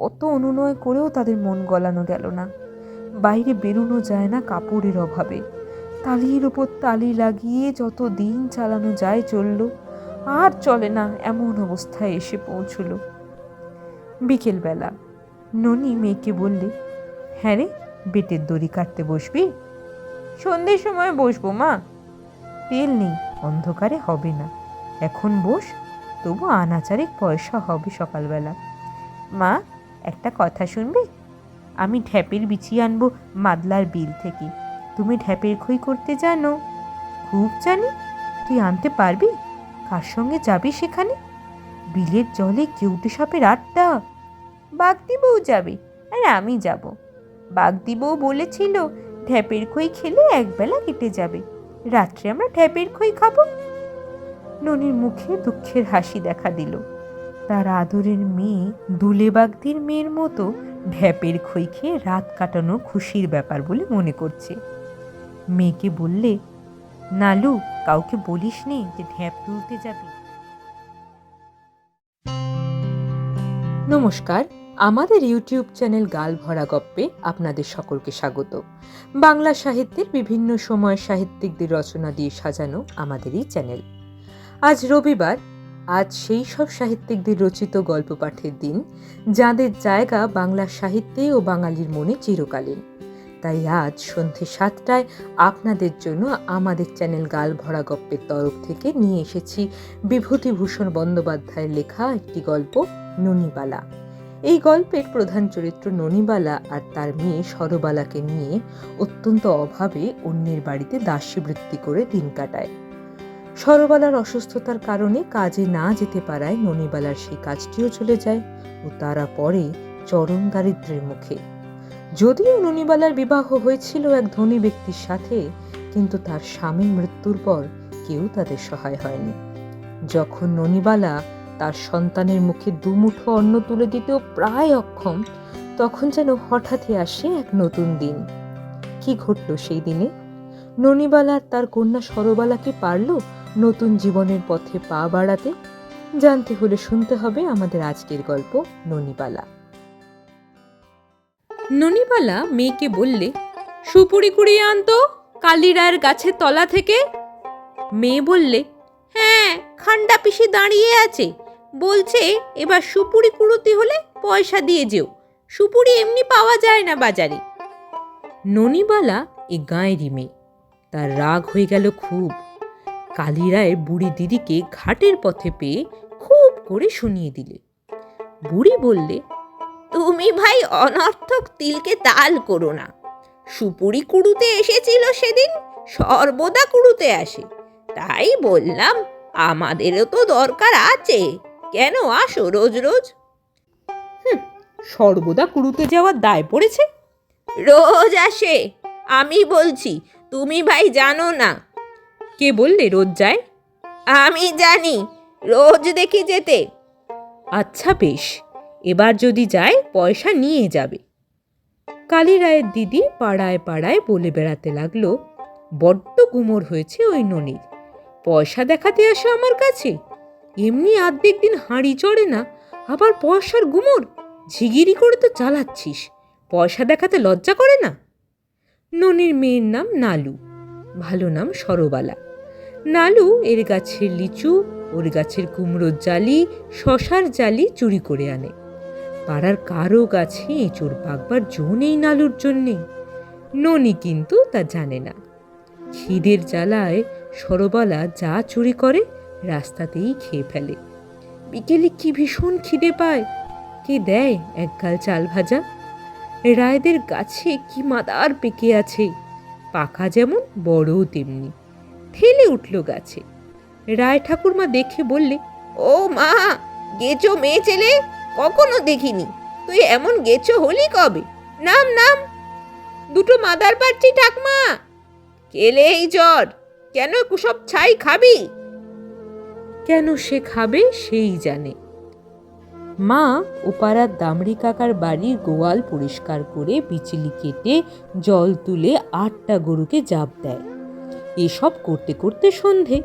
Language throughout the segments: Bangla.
কত অনুনয় করেও তাদের মন গলানো গেল না। বাইরে বেরোনো যায় না কাপড়ের অভাবে। তালির উপর তালি লাগিয়ে যত দিন চালানো যায় চলল, আর চলে না এমন অবস্থায় এসে পৌঁছল। বিকেলবেলা ননি মেয়েকে বললে হ্যাঁ রে, বেটের দড়ি কাটতে বসবি? সন্ধ্যের সময় বসবো, মা। তেল নেই, অন্ধকারে হবে না। এখন বস, তবু আনাচারেক পয়সা হবে সকালবেলা। মা একটা কথা শুনবি? আমি ঢ্যাপের বিচি আনব মাদলার বিল থেকে। তুমি ঢ্যাপের খই করতে জানো। খুব জানি। তুই আনতে পারবি? কার সঙ্গে যাবি সেখানে? বিলের জলে কেউটে সাপের আড্ডা। বাগদি বউ যাবে আর আমি যাব। বাগদি বউ বলেছিল, ঢ্যাপের খই খেলে একবেলা কেটে যাবে। রাত্রে আমরা ঢ্যাপের খই খাব। ননির মুখে দুঃখের হাসি দেখা দিল। তার আদরের মেয়ে দুলে বাগদির মেয়ের মতো ঢ্যাপের খই খেয়ে রাত কাটানো খুশির ব্যাপার বলে মনে করছে। মেয়েকে বললে, নালু, কাউকে বলিস নি যে ঢ্যাপ তুলতে যাবি। নমস্কার, আমাদের ইউটিউব চ্যানেল গাল ভরা গপ্পে আপনাদের সকলকে স্বাগত। বাংলা সাহিত্যের বিভিন্ন সময় সাহিত্যিকদের রচনা দিয়ে সাজানো আমাদের এই চ্যানেল। আজ রবিবার আজ সেই সব সাহিত্যিকদের রচিত গল্প পাঠের দিন, যাদের জায়গা বাংলা সাহিত্যে ও বাঙালির মনে চিরকালীন। তাই আজ সন্ধে সাতটায় আপনাদের জন্য আমাদের চ্যানেল গাল ভরা গপ্পের তরফ থেকে নিয়ে এসেছি বিভূতিভূষণ বন্দ্যোপাধ্যায়ের লেখা একটি গল্প, ননিবালা। এই গল্পের প্রধান চরিত্র ননিবালা আর তার মেয়ে সরবালাকে নিয়ে অত্যন্ত অভাবে অন্যের বাড়িতে দাসীবৃত্তি করে দিন কাটায়। সরবালার অসুস্থতার কারণে কাজে না যেতে পারায় ননিবালার সেই কাজটিও চলে যায় ও তারা পরে চরম দারিদ্র্যের মুখে। যদিও ননিবালার বিবাহ হয়েছিল এক ধনী ব্যক্তির সাথে, কিন্তু তার স্বামীর মৃত্যুর পর কেউ তাদের সহায় হয়নি। যখন ননিবালা তার সন্তানের মুখে দুমুঠো অন্ন তুলে দিতেও প্রায় অক্ষম, তখন যেন হঠাৎই আসে এক নতুন দিন। কি ঘটল সেই দিনে? ননিবালা তার কন্যা সরবালাকে পারল নতুন জীবনের পথে পা বাড়াতে, জানতে হলে শুনতে হবে আমাদের আজকের গল্প ননিবালা। ননিবালা মেয়েকে বললে, সুপুরি কুড়িয়ে আনতো কালিরায়ের গাছের তলা থেকে। মেয়ে বললে হ্যাঁ খান্ডা পিসি দাঁড়িয়ে আছে। বলছে, এবার সুপুরি কুড়োতে হলে পয়সা দিয়ে যেও। সুপুরি এমনি পাওয়া যায় না বাজারে। ননিবালা এ গাঁয়েরই মেয়ে। তার রাগ হয়ে গেল খুব। কালিরায়ের বুড়ি দিদিকে ঘাটের পথে পেয়ে খুব করে শুনিয়ে দিলে। বুড়ি বললে, তুমি ভাই অনর্থক তিলকে তাল করো না। সুপুরি কুড়ুতে এসেছিল সেদিন, সর্বদা কুড়ুতে আসে। তাই বললাম, আমাদেরও তো দরকার আছে। কেন আসো রোজ রোজ? সর্বদা কুড়ুতে যাওয়ার দায় পড়েছে? রোজ আসে। আমি বলছি, তুমি ভাই জানো না কে বললে রোজ যায়? আমি জানি রোজ দেখি যেতে। আচ্ছা বেশ এবার যদি যায় পয়সা নিয়ে যাবে। কালী রায়ের দিদি পাড়ায় পাড়ায় বলে বেড়াতে লাগল বড্ড গুমর হয়েছে ওই ননির। পয়সা দেখাতে আসে আমার কাছে। এমনি আর্ধেক দিন হাঁড়ি চড়ে না আবার পয়সার গুমর? ঝিগিরি করে তো চালাচ্ছিস পয়সা দেখাতে লজ্জা করে না? ননির মেয়ের নাম নালু ভালো নাম সরবালা। নালু এর গাছের লিচু, ওর গাছের কুমড়োর জালি, শশার জালি চুরি করে আনে। পাড়ার কারও গাছে এঁচোর পাকবার জো নেই নালুর জন্যে। ননি কিন্তু তা জানে না। খিদের জ্বালায় সরবালা যা চুরি করে রাস্তাতেই খেয়ে ফেলে। বিকেলে কি ভীষণ খিদে পায়? কে দেয় এক গাল চাল ভাজা? রায়দের গাছে কি মাদার পেকে আছে? পাকা যেমন বড়ও তেমনি। ঠেলে উঠল গাছে। রায় ঠাকুরমা দেখে বললে, ও মা, গেছো মেয়ে ছেলে? কখনো দেখিনি। তুই এমন গেছো হলি কবে? নাম নাম। দুটো মাদার পাচ্ছি ঠাকমা। কেলে এই জ্বর? কেন কুসব ছাই খাবি? কেন সে খাবে সেই জানে। মা ওপাড়ার দামড়ি কাকার বাড়ির গোয়াল পরিষ্কার করে বিচলি কেটে জল তুলে আটটা গরুকে জাপ দেয়। এসব করতে করতে সন্ধে।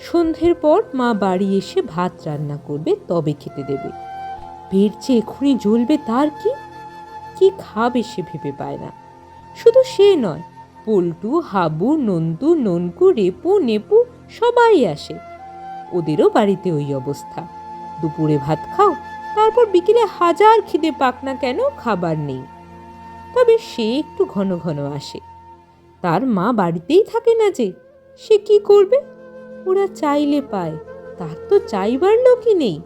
সন্ধ্যের পর মা বাড়ি এসে ভাত রান্না করবে, তবে খেতে দেবে। পেট যে জ্বলবে তার কি? কি খাবে সে ভেবে পায় না। শুধু সে নয়, পল্টু, হাবু, নন্দু, ননকু, রেপু, নেপু সবাই আসে। ওদেরও বাড়িতে ওই অবস্থা। দুপুরে ভাত খাও, তারপর বিকেলে হাজার খিদে পাক না কেন খাবার নেই। তবে সে একটু ঘন ঘন আসে। তার মা বাড়িতেই থাকে না যে। সে কি করবে? ওরা চাইলে পায়। তার তো চাইবার লোকই নেই।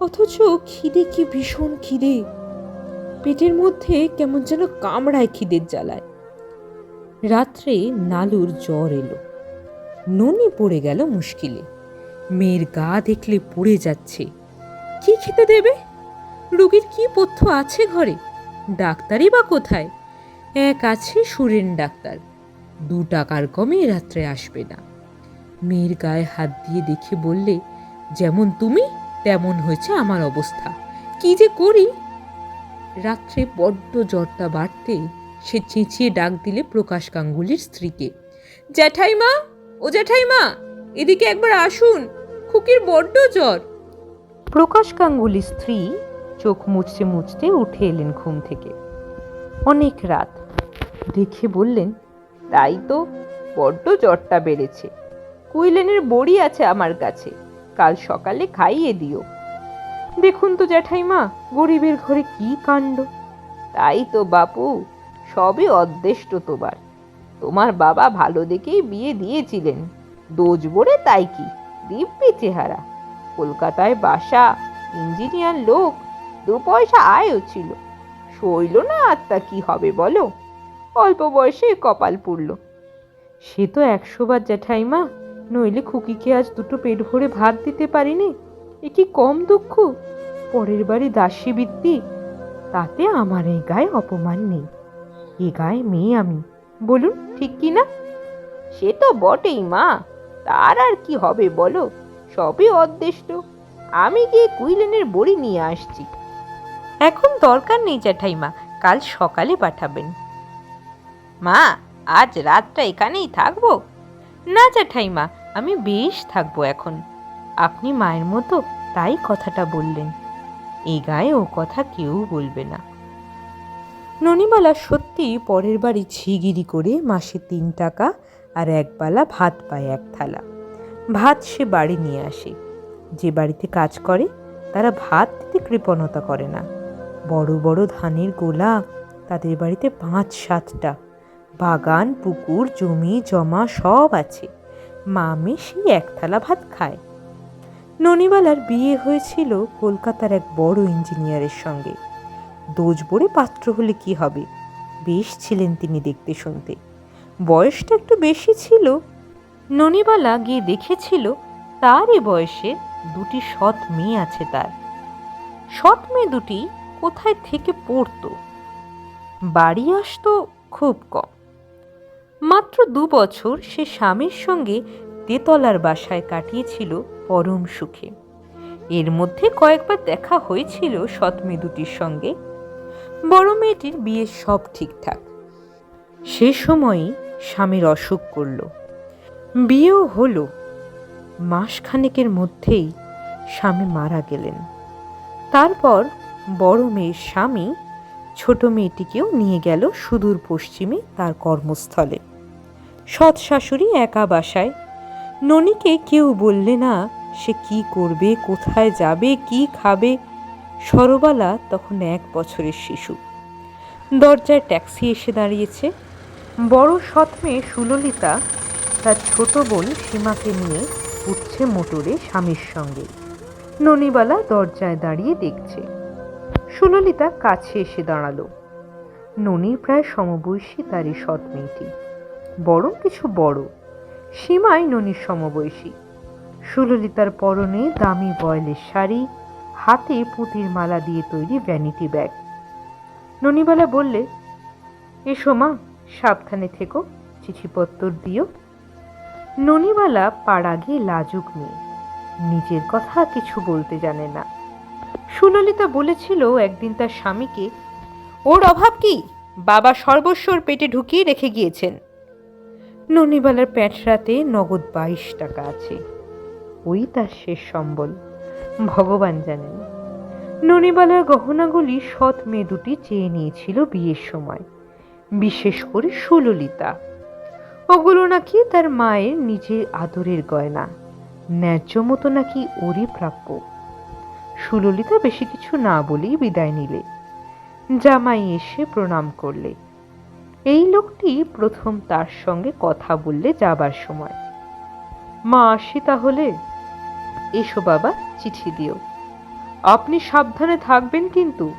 অথচ খিদে কি ভীষণ খিদে। পেটের মধ্যে কেমন যেন কামড়ায় খিদের জ্বালায়। রাত্রে নালুর জ্বর এলো। ননি পড়ে গেল মুশকিলে। মেয়ের গা দেখলে পড়ে যাচ্ছে। কি খেতে দেবে? রোগীর কি পথ্য আছে ঘরে? ডাক্তারই বা কোথায়? এক আছে সুরেন ডাক্তার। দু টাকার কমে রাত্রে আসবে না। মেয়ের গায়ে হাত দিয়ে দেখে বললে, যেমন তুমি, তেমন হয়েছে আমার অবস্থা। কি যে করি? রাত্রে বড্ড জ্বরটা বাড়তে সে চেঁচিয়ে ডাক দিলে প্রকাশ গাঙ্গুলির স্ত্রীকে, জ্যাঠাইমা, ও জ্যাঠাইমা, এদিকে একবার আসুন, খুকির বড্ড জ্বর। প্রকাশ গাঙ্গুলির স্ত্রী চোখ মুছতে মুছতে উঠে এলেন ঘুম থেকে। অনেক রাত। দেখে বললেন তাই তো বড্ড জ্বরটা বেড়েছে। কুইলেনের বড়ি আছে আমার কাছে, কাল সকালে খাইয়ে দিও। দেখুন তো জ্যাঠাইমা, গরিবের ঘরে কি কাণ্ড। তাই তো বাপু সবই অদৃষ্ট তোমার। তোমার বাবা ভালো দেখেই বিয়ে দিয়েছিলেন, দোজ বড়ে তাই কি, দিব্যি চেহারা। কলকাতায় বাসা, ইঞ্জিনিয়ার লোক, দু পয়সা আয়ও ছিল। সইল না আত্মা কি হবে বলো? অল্প বয়সে কপাল পুড়ল। সে তো একশো বার জ্যাঠাইমা নইলে খুকিকে আজ দুটো পেট ভরে ভাত দিতে পারিনি, এ কি কম দুঃখ? পরের বাড়ি দাসী বৃত্তি তাতে আমার এই গায়ে অপমান নেই। এ গায়ে মেয়ে আমি, বলুন ঠিক কি না? সে তো বটেই মা, তার আর কি হবে বলো, সবই অদৃষ্ট আমি গিয়ে কুইলেনের বড়ি নিয়ে আসছি। এখন দরকার নেই জ্যাঠাইমা কাল সকালে পাঠাবেন। মা, আজ রাতটা এখানেই থাকব? না জ্যাঠাইমা আমি বেশ থাকব এখন। আপনি মায়ের মতো তাই কথাটা বললেন। এই গায়ে ও কথা কেউ বলবে না। ননিমালা সত্যি পরের বাড়ি ঝিগিরি করে মাসে তিন টাকা আর একবেলা ভাত পায় এক থালা। ভাত সে বাড়ি নিয়ে আসে। যে বাড়িতে কাজ করে, তারা ভাত দিতে কৃপণতা করে না। বড় বড় ধানের গোলা, তাদের বাড়িতে পাঁচ সাতটা। বাগান, পুকুর, জমি, জমা সব আছে। মা সেই এক থালা ভাত খায়। ননিবালার বিয়ে হয়েছিল কলকাতার এক বড় ইঞ্জিনিয়ারের সঙ্গে। দোজ বড়ে পাত্র হলে কি হবে? বেশ ছিলেন তিনি দেখতে শুনতে। বয়সটা একটু বেশি ছিল। ননিবালা গিয়ে দেখেছিল তার তারই বয়সে দুটি সৎ মেয়ে আছে তার। সৎ মেয়ে দুটি কোথায় থেকে পড়তো? বাড়ি আসতো খুব কম। মাত্র দু বছর সে স্বামীর সঙ্গে তেতলার বাসায় কাটিয়েছিল পরম সুখে। এর মধ্যে কয়েকবার দেখা হয়েছিল সৎ মেয়ে দুটির সঙ্গে। বড় মেয়েটির বিয়ে সব ঠিকঠাক। সে সময়ই স্বামীর অসুখ করল। বিয়েও হলো। মাসখানেকের মধ্যেই স্বামী মারা গেলেন। তারপর বড় মেয়ের স্বামী ছোট মেয়েটিকেও নিয়ে গেল সুদূর পশ্চিমে তার কর্মস্থলে। সৎ শাশুড়ি একা বাসায়। ননিকে কেউ বললে না, সে কি করবে, কোথায় যাবে, কি খাবে? সরবালা তখন এক বছরের শিশু। দরজায় ট্যাক্সি এসে দাঁড়িয়েছে। বড় সৎ মেয়ে সুললিতা, তার ছোট বোন সীমাকে নিয়ে উঠছে মোটরে স্বামীর সঙ্গে। ননিবালা দরজায় দাঁড়িয়ে দেখছে। সুললিতা কাছে এসে দাঁড়াল। ননি প্রায় সমবয়সী তারই সৎ মেয়েটি। বরং কিছু বড়। সীমাই ননির সমবয়সী। সুললিতার পরনে দামি বয়লের শাড়ি, হাতে পুঁতির মালা দিয়ে তৈরি ভ্যানিটি ব্যাগ ননিবালা বললে, এসো মা, সাবধানে থেকো, চিঠিপত্তর দিও। ননিবালা পাড়া গিয়ে লাজুক মেয়ে। নিজের কথা কিছু বলতে জানে না। সুললিতা বলেছিল একদিন তার স্বামীকে, ওর অভাব কি? বাবা সর্বস্বর পেটে ঢুকিয়ে রেখে গিয়েছেন। ননিবালার প্যাঁটরাতে নগদ বাইশ টাকা আছে। ওই তার শেষ সম্বল। ভগবান জানেন। ননিবালার গহনাগুলি সৎ মেয়ে দুটি চেয়ে নিয়েছিল বিয়ের সময়, বিশেষ করে সুললিতা। ওগুলো নাকি তার মায়ের নিজের আদরের গয়না, ন্যায্য মতো নাকি ওরই প্রাপ্য। সুললিতা বেশি কিছু না বলেই বিদায় নিলে। জামাই এসে প্রণাম করলে। এই লোকটি প্রথম তার সঙ্গে কথা বললে যাবার সময়। মা আসি তাহলে? এসো বাবা, চিঠি দিও। আপনি সাবধানে থাকবেন কিন্তু,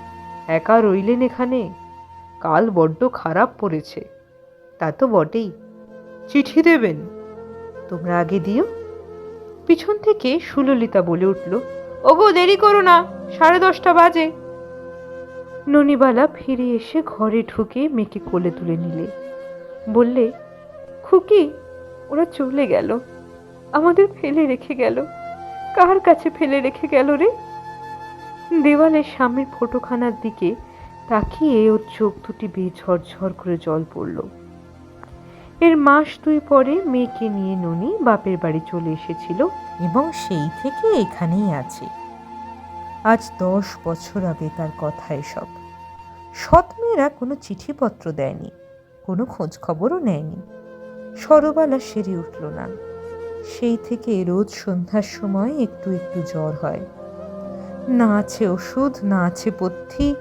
একা রইলেন এখানে। কাল বড্ড খারাপ পড়েছে। তা তো বটেই। চিঠি দেবেন? তোমরা আগে দিও। পিছন থেকে সুললিতা বলে উঠল ওগো, দেরি করো না, সাড়ে দশটা বাজে। ননিবালা ফিরে এসে ঘরে ঢুকে মেয়েকে কোলে তুলে নিলে। বললে, খুকি, ওরা চলে গেল। আমাদের ফেলে রেখে গেল। কার কাছে ফেলে রেখে গেল রে? দেওয়ালে স্বামীর ফটোখানার দিকে তাকিয়ে ওর চোখ দুটি বেয়ে ঝরঝর করে জল পড়ল। এর মাস দুই পরে মেয়েকে নিয়ে ননি বাপের বাড়ি চলে এসেছিল। এবং সেই থেকে এখানেই আছে। আজ দশ বছর আগেকার কথা এসব। সৎ মেয়েরা কোনো চিঠিপত্র দেয়নি, কোনো খোঁজ খবরও নেয়নি। সরবালা সেরে উঠল না। সেই থেকে রোজ সন্ধ্যার সময় একটু একটু জ্বর হয়। না আছে ওষুধ, না আছে পথ্যি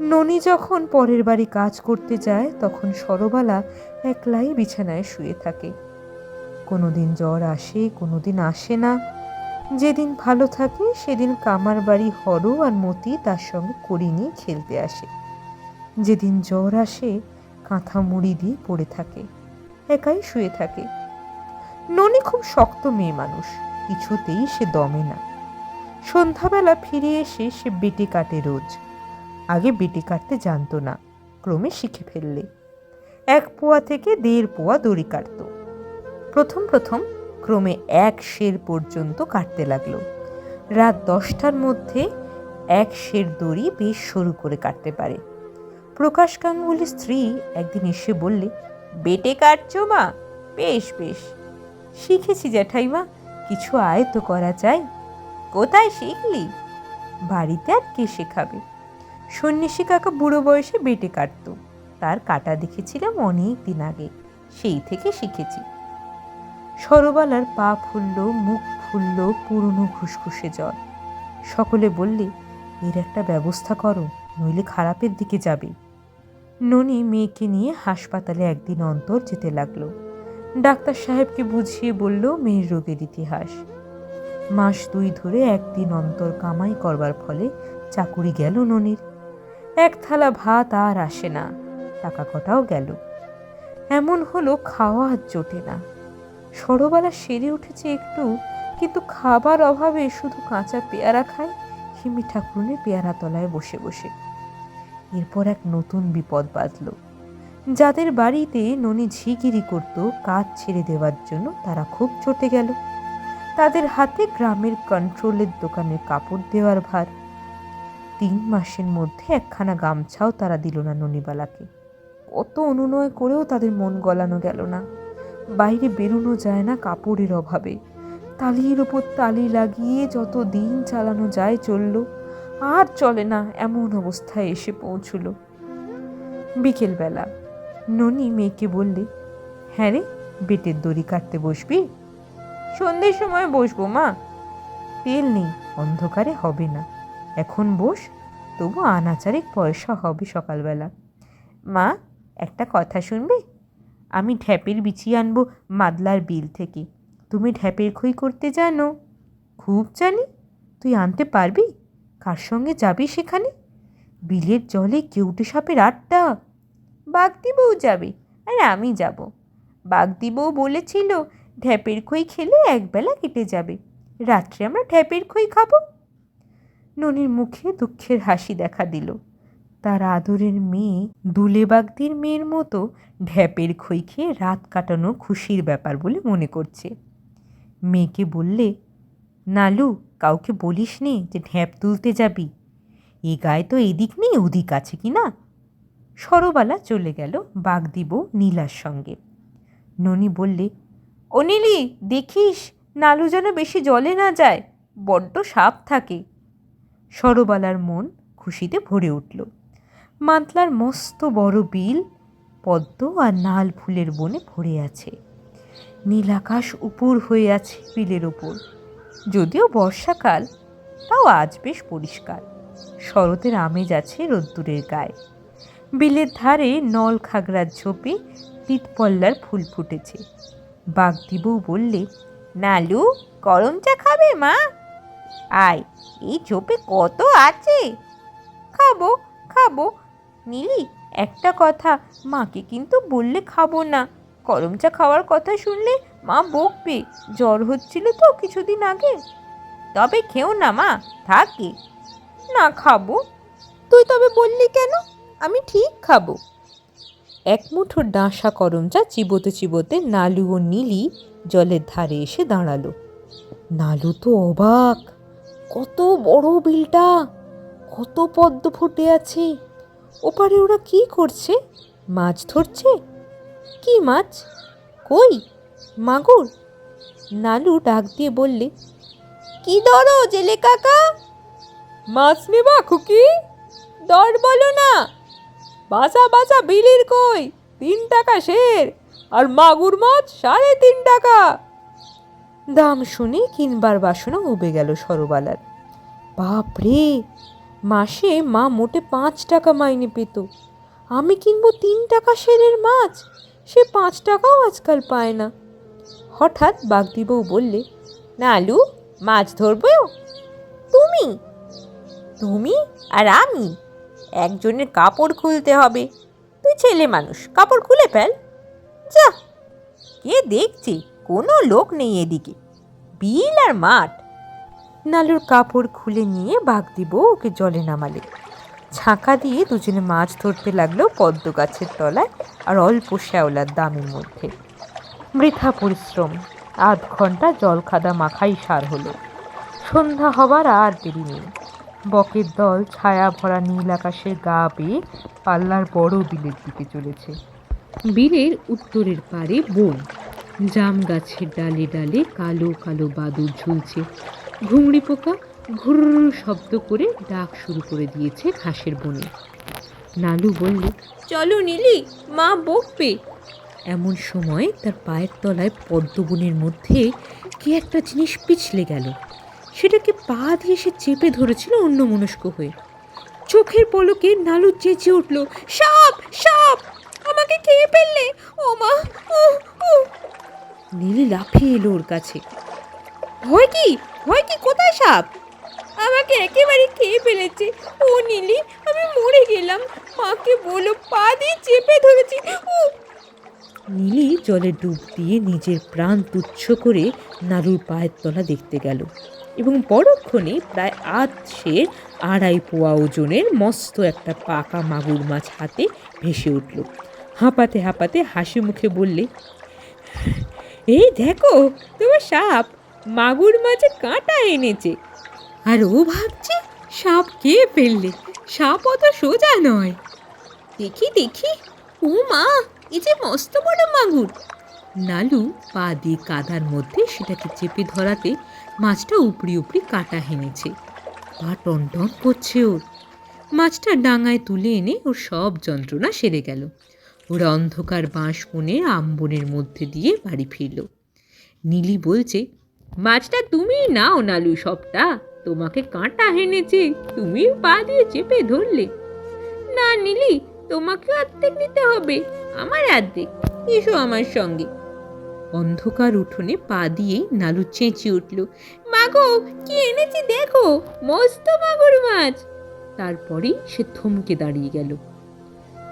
ননি যখন পরের বাড়ি কাজ করতে যায়, তখন সরবালা একলাই বিছানায় শুয়ে থাকে। কোনোদিন জ্বর আসে, কোনোদিন আসে না। যেদিন ভালো থাকে, সেদিন কামার বাড়ি হর আর মতি তার সঙ্গে করি নিয়ে খেলতে আসে। যেদিন জ্বর আসে, কাঁথা মুড়ি দিয়ে পড়ে থাকে, একাই শুয়ে থাকে। ননি খুব শক্ত মেয়ে মানুষ, কিছুতেই সে দমে না। সন্ধ্যাবেলা ফিরে এসে সে বেটে কাটে রোজ। আগে বেটে কাটতে জানতো না, ক্রমে শিখে ফেললে। এক পোয়া থেকে দেড় পোয়া দড়ি কাটতো। প্রথম প্রথম ক্রমে এক শের পর্যন্ত কাটতে লাগল। রাত দশটার মধ্যে এক শের দড়ি বেশ সরু করে কাটতে পারে। প্রকাশ গাঙ্গুলির স্ত্রী একদিন এসে বললে, বেটে কাটছো মা? বেশ বেশ। শিখেছি জ্যাঠাইমা, কিছু আয় তো করা যায়? কোথায় শিখলি? বাড়িতে আর কে শেখাবে? সন্ন্যাসী কাকা বুড়ো বয়সে বেটে কাটতো। তার কাটা দেখেছিলাম অনেক দিন আগে। সেই থেকে শিখেছি। সরবালার পা ফুলল, মুখ ফুলল পুরনো ঘুসঘুসে জল। সকলে বললে, এর একটা ব্যবস্থা করো, নইলে খারাপের দিকে যাবে। ননি মেয়েকে নিয়ে হাসপাতালে একদিন অন্তর যেতে লাগল। ডাক্তার সাহেবকে বুঝিয়ে বলল, মেয়ের রোগের ইতিহাস। মাস দুই ধরে একদিন অন্তর কামাই করবার ফলে চাকুরি গেল ননির। এক থালা ভাত আর আসে না, টাকা কটাও গেল। এমন হলো খাওয়া জোটে না। সরবালা সেরে উঠেছে একটু, কিন্তু খাবার অভাবে শুধু কাঁচা পেয়ারা খায়, হিমি ঠাকুরনের পেয়ারা তলায় বসে বসে। এরপর এক নতুন বিপদ বাঁধল। যাদের বাড়িতে ননি ঝিগিরি করত কাজ ছেড়ে দেওয়ার জন্য তারা খুব চটে গেল। তাদের হাতে গ্রামের কন্ট্রোলের দোকানে কাপড় দেওয়ার ভার। তিন মাসের মধ্যে একখানা গামছাও তারা দিল না ননিবালাকে। কত অনুনয় করেও তাদের মন গলানো গেল না। বাইরে বেরোনো যায় না কাপড়ের অভাবে। তালির ওপর তালি লাগিয়ে যত দিন চালানো যায় চলল, আর চলে না এমন অবস্থায় এসে পৌঁছল। বিকেলবেলা ননি মেয়েকে বললে হ্যাঁ রে, বেটের দড়ি কাটতে বসবি? সন্ধ্যের সময় বসবো, মা। তেল নেই, অন্ধকারে হবে না। এখন বস, তবু আনাচারেক পয়সা হবে সকালবেলা। মা, একটা কথা শুনবে? আমি ঢ্যাপের বিচি আনব মাদলার বিল থেকে। তুমি ঢ্যাপের খই করতে জানো? খুব জানি। তুই আনতে পারবি? কার সঙ্গে যাবি সেখানে? বিলের জলে কেউটে সাপের আটটা বাগদি বউ যাবে, আর আমি যাব। বাগদি বউ বলেছিল, ঢ্যাপের খই খেলে একবেলা কেটে যাবে। রাত্রে আমরা ঢ্যাপের খই খাব। ননির মুখে দুঃখের হাসি দেখা দিল। তার আদরের মেয়ে দুলে বাগদির মেয়ের মতো ঢ্যাপের খই খেয়ে রাত কাটানো খুশির ব্যাপার বলে মনে করছে। মেয়েকে বললে, নালু, কাউকে বলিস নে যে ঢ্যাপ তুলতে যাবি। এ গায়ে তো এদিক নেই ওদিক আছে কি না? সরবালা চলে গেল বাগদিব নীলার সঙ্গে। ননি বললে ও নীলি দেখিস, নালু যেন বেশি জলে না যায়, বড্ড সাপ থাকে। সরবালার মন খুশিতে ভরে উঠল। মাতলার মস্ত বড় বিল পদ্ম আর নাল ফুলের বনে ভরে আছে। নীল আকাশ উপর হয়ে আছে বিলের ওপর। যদিও বর্ষাকাল, তাও আজ বেশ পরিষ্কার। শরতের আমেজ আছে রোদ্দুরের গায়ে। বিলের ধারে নল খাগড়ার ঝোপে তিতপল্লার ফুল ফুটেছে। বাগদিবউ বললে, নালু, গরম চা খাবে মা? আয়, এই ঝোপে কত আছে? খাব খাব নীলি একটা কথা মাকে কিন্তু বললে খাব না। গরম চা খাওয়ার কথা শুনলে মা বকবে জ্বর হচ্ছিল তো কিছুদিন আগে। তবে খেও না মা থাকে না খাব। তুই তবে বললি কেন? আমি ঠিক খাব। এক মুঠো ডাঁসা করম চা চিবোতে চিবোতে নালু ও নীলি জলের ধারে এসে দাঁড়াল। নালু তো অবাক কত বড় বিলটা কত পদ্ম ফুটে আছে। ওপারে ওরা কি করছে? মাছ ধরছে? কি মাছ? কই? মাগুর? নালু ডাক দিয়ে বললে, কি ধরো জেলে কাকা? মাছ নেবা খুকি? দর বলো না। বাসা বাসা বিলির কই? তিন টাকা শের আর মাগুর মাছ সাড়ে তিন টাকা। দাম শুনে কিনবার বাসনা উবে গেল সরবালার। বাপরে! মাসে মা মোটে পাঁচ টাকা মাইনে পেত। আমি কিনবো তিন টাকা সেরের মাছ, সে পাঁচ টাকাও আজকাল পায় না। হঠাৎ বাগদিবউ বললে নালু মাছ ধরবো তুমি? তুমি আর আমি? একজনের কাপড় খুলতে হবে। তুই ছেলে মানুষ, কাপড় খুলে ফেল। যা কে দেখছে কোনো লোক নেই এদিকে। বিল আর মাঠ নালুর কাপড় খুলে নিয়ে বাঘ দিব ওকে জলে নামালে। ছাঁকা দিয়ে দুজনে মাছ ধরতে লাগল পদ্ম গাছের তলায় আর অল্প শ্যাওলার দামের মধ্যে। বৃথা পরিশ্রম, আধ ঘণ্টা জল খাদা মাখাই সার হলো। সন্ধ্যা হবার আর দেরি নেই। বকের দল ছায়া ভরা নীল আকাশের গা বেয়ে পাল্লার বড় বিলের দিকে চলেছে। বিলের উত্তরের পারে বন। জাম গাছের ডালে ডালে কালো কালো বাদুর ঝুলছে। ঘুংড়ি পোকা ঘুর শব্দ করে ডাক শুরু করে দিয়েছে ঘাসের বনে। নালু বলল চলো নীলি মা বকবে। এমন সময় তার পায়ের তলায় পদ্মবনের মধ্যে কি একটা জিনিস পিছলে গেল। সেটাকে পা দিয়ে সে চেপে ধরেছিল অন্য মনস্ক হয়ে। চোখের পলকে নালু চেঁচে উঠল সাপ সাপ আমাকে খেয়ে ফেললে ও মা। নীলি লাফিয়ে এলো ওর কাছে। ভয় কি? ভয় কি কোথায় সাপ? আমাকে একেবারে খেয়ে ফেলেছে। ও নীলি, আমি মরে গেলাম। মাকে বলো, পা দিয়ে চেপে ধরেছি। উহ। নীলি জলে ডুব দিয়ে নিজের প্রাণ তুচ্ছ করে নালুর পায়ের তলা দেখতে গেল এবং পরক্ষণে প্রায় আধ সে আড়াই পোয়া ওজনের মস্ত একটা পাকা মাগুর মাছ হাতে ভেসে উঠল। হাঁপাতে হাঁপাতে হাসি মুখে বললে, এই দেখো, তোমার সাপ মাগুর মাছে কাঁটা এনেছে। আর ও ভাবছে সাপ কে ফেললে, সাপ অত সোজা নয়। দেখি দেখি ও মা এই যে মস্ত বড় মাগুর। নালু পা দিয়ে কাদার মধ্যে সেটাকে চেপে ধরাতে মাছটা উপরি উপরি কাটা হেনেছে। পা টন টন করছে ওর। মাছটা ডাঙায় তুলে এনে ওর সব যন্ত্রণা সেরে গেল। ওরা অন্ধকার বাঁশ বনে আমবনের মধ্যে দিয়ে বাড়ি ফিরল। নীলি বলছে মাছটা তুমি নাও নালু সবটা। তোমাকে কাঁটা হেনেছে তুমি পা দিয়ে চেপে ধরলে। না নিলি তোমাকে অর্ধেক দিতে হবে, আমার অর্ধেক এসো আমার সঙ্গে। অন্ধকার উঠোনে পা দিয়েই নালু চেঁচিয়ে উঠল, মাগো, কি এনেছি দেখো, মস্ত মাগুর মাছ! তারপরেই সে থমকে দাঁড়িয়ে গেল।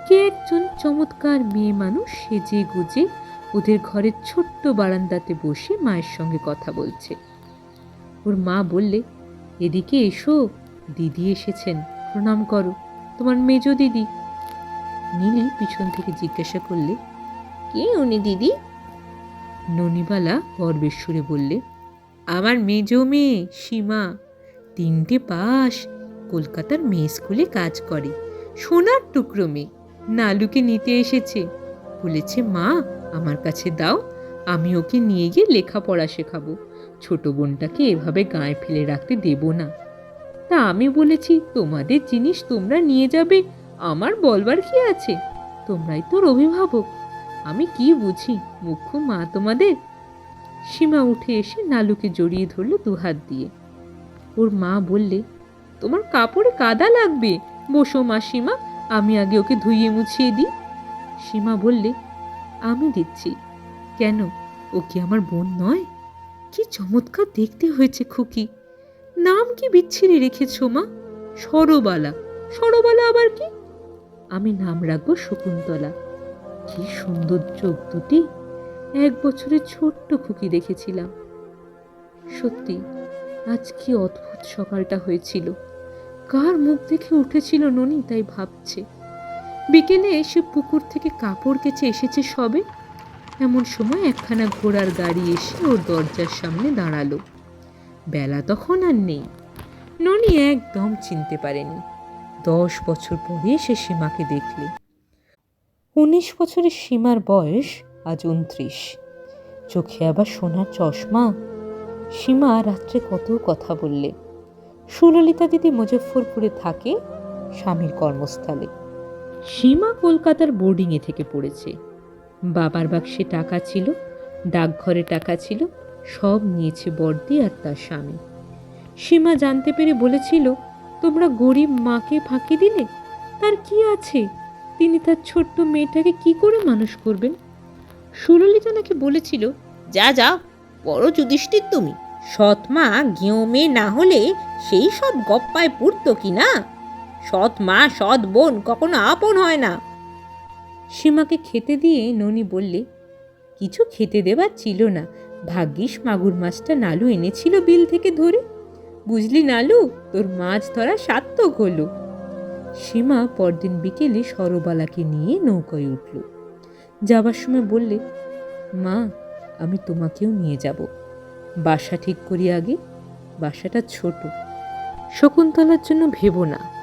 কে একজন চমৎকার মেয়ে মানুষ সেজে গুজে ওদের ঘরের ছোট্ট বারান্দাতে বসে মায়ের সঙ্গে কথা বলছে। ওর মা বললে এদিকে এসো দিদি এসেছেন প্রণাম করো তোমার মেজ দিদি। নীলি পিছন থেকে জিজ্ঞাসা করলে কে উনি দিদি? ননিবালা গর্বের সুরে বললে আমার মেজ মেয়ে সীমা তিনটে পাস কলকাতার মেয়ে স্কুলে কাজ করে সোনার টুকরো মেয়ে নালুকে নিতে এসেছে বলেছে মা আমার কাছে দাও, আমি ওকে নিয়ে গিয়ে লেখাপড়া শেখাবো। ছোট বোনটাকে এভাবে গায়ে ফেলে রাখতে দেব না। তা আমি বলেছি, তোমাদের জিনিস তোমরা নিয়ে যাবে, আমার বলবার কি আছে? তোমরাই তোর অভিভাবক। আমি কি বুঝি মুখ্য মা তোমাদের? সীমা উঠে এসে নালুকে জড়িয়ে ধরলো দুহাত দিয়ে। ওর মা বললে, তোমার কাপড়ে কাদা লাগবে। বসো মা সীমা, আমি আগে ওকে ধুইয়ে মুছিয়ে দিই। সীমা বললে আমি দিচ্ছি। কেন? ও কি আমার বোন নয়? কি চমৎকার দেখতে হয়েছে খুকি। নাম কি বিচ্ছিরি রেখেছ মা? সরবালা। সরবালা আবার কি? আমি নাম রাখব শকুন্তলা। কি সুন্দর চোখ দুটি। এক বছরের ছোট্ট খুকি দেখেছিলাম। সত্যি, আজ কি অদ্ভুত সকালটা হয়েছিল। কার মুখ দেখে উঠেছিল ননি তাই ভাবছে। বিকেলে এসে পুকুর থেকে কাপড় কেচে এসেছে সবে। এমন সময় একখানা ঘোড়ার গাড়ি এসে ওর দরজার সামনে দাঁড়াল। বেলা তখন আর নেই। ননি একদম চিনতে পারেনি। দশ বছর পরে সে সীমাকে দেখলে। উনিশ বছরের সীমার বয়স আজ উনত্রিশ। চোখে আবার সোনার চশমা। সীমা রাত্রে কত কথা বললে। সুললিতা দিদি মুজফ্ফরপুরে থাকে স্বামীর কর্মস্থলে। সীমা কলকাতার বোর্ডিংয়ে থেকে পড়েছে। বাবার বাক্সে টাকা ছিল, ডাকঘরে টাকা ছিল, সব নিয়েছে বর্দি আর তার স্বামী। সীমা জানতে পেরে বলেছিল, তোমরা গরিব মাকে ফাঁকি দিলে? তার কি আছে? তিনি তার ছোট্ট মেয়েটাকে কি করে মানুষ করবেন? সুললিতা নাকি বলেছিল, যা যা, বড় যুধিষ্ঠির তুমি। সৎ মা গেঁয়ো মেয়ে না হলে সেই সব গপ্পায় পুরত কি না? সৎ মা, সৎ বোন কখনো আপন হয় না। সীমাকে খেতে দিয়ে ননি বললে, কিছু খেতে দেবার ছিল না। ভাগ্যিস মাগুর মাছটা নালু এনেছিল বিল থেকে ধরে। বুঝলি নালু, তোর মাছ ধরা সার্থক হলো। সীমা পরদিন বিকেলে সরবালাকে নিয়ে নৌকায় উঠল। যাবার সময় বললে, মা, আমি তোমাকেও নিয়ে যাব। বাসা ঠিক করি আগে, বাসাটা ছোট। শকুন্তলার জন্য ভেবো না।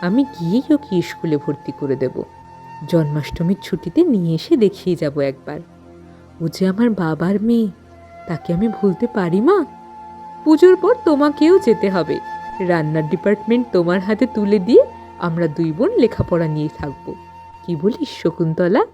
আমি গিয়েই ওকে স্কুলে ভর্তি করে দেব। জন্মাষ্টমীর ছুটিতে নিয়ে এসে দেখিয়ে যাব একবার। ও যে আমার বাবার মেয়ে, তাকে আমি ভুলতে পারি মা? পুজোর পর তোমাকেও যেতে হবে। রান্নার ডিপার্টমেন্ট তোমার হাতে তুলে দিয়ে আমরা দুই বোন লেখাপড়া নিয়ে থাকব। কি বলিস শকুন্তলা?